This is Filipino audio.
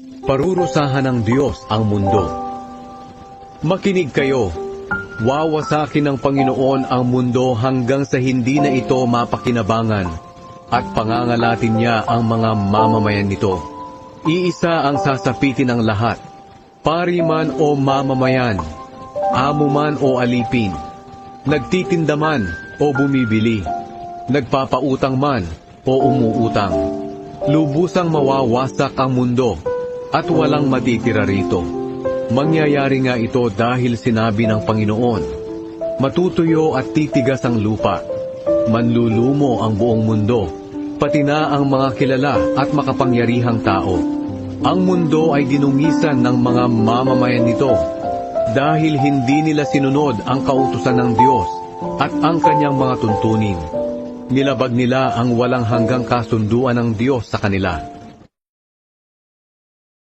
Parurusahan ng Diyos ang mundo. Makinig kayo. Wawasakin ng Panginoon ang mundo hanggang sa hindi na ito mapakinabangan at pangangalatin niya ang mga mamamayan nito. Iisa ang sasapitin ng lahat, pari man o mamamayan, amo man o alipin, nagtitinda man o bumibili, nagpapautang man o umuutang. Lubusang mawawasak ang mundo at walang matitira rito. Mangyayari nga ito dahil sinabi ng Panginoon, Matutuyo at titigas ang lupa, manlulumo ang buong mundo, pati na ang mga kilala at makapangyarihang tao. Ang mundo ay dinungisan ng mga mamamayan nito dahil hindi nila sinunod ang kautusan ng Diyos at ang kanyang mga tuntunin. Nilabag nila ang walang hanggang kasunduan ng Diyos sa kanila